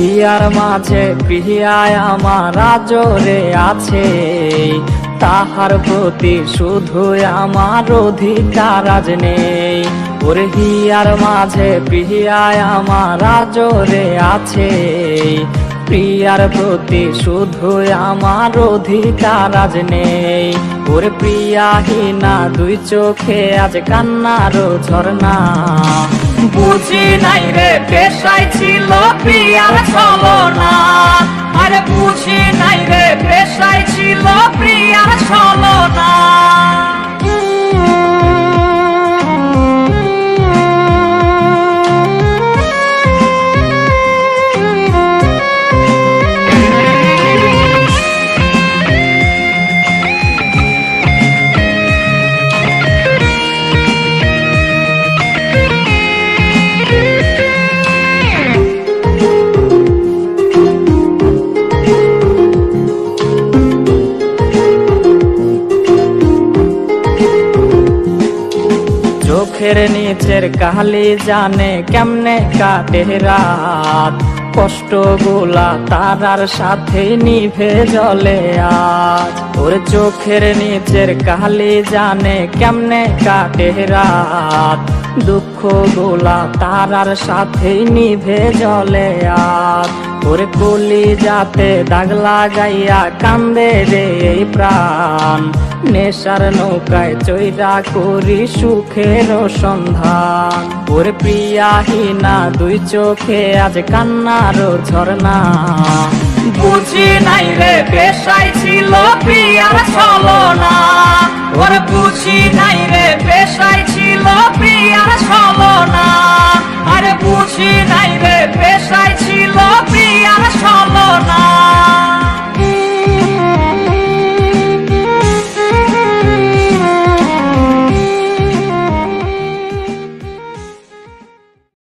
প্রিয়ার মাঝে, প্রিয়ায় আমার আজরে আছে। তাহার প্রতি শুধু আমার অধিকার আজ নেই। ওরে হিয়ার মাঝে, প্রিয়ায় আমার আজরে আছে। প্রিয়ার প্রতি শুধু আমার অধিকার আজ নেই। ওরে প্রিয়াহীনা দুই চোখে আজ কান্নার ঝর্ণা। বুঝি নাই রে পেশাই ছিল প্রিয়ার ছলনা আরে বুঝি নাই রে পেশাই ছিল চোখের নিচের কালি জানে কেমনে কাটে রাত? কষ্ট গোলা তারার সাথে নিভে জলে আজ। ওর চোখের নিচের কালি জানে কেমনে কাটে রাত? দুঃখ গোলা তারার সাথে নিভে জলে আজ। ওরে কলি যাতে দাগ লাগাইয়া কান্দে রে প্রাণ। নেশার নৌকায় চৈরা করি সুখের সন্ধান। ওর প্রিয়াহীনা দুই চোখে আজ কান্নার ঝর্ণা। বুঝি নাই রে, পেশাই ছিল প্রিয়ার ছলনা। ওর বুঝি নাই রে, পেশাই ছিল প্রিয়ার ছলনা। আর বুঝি নাই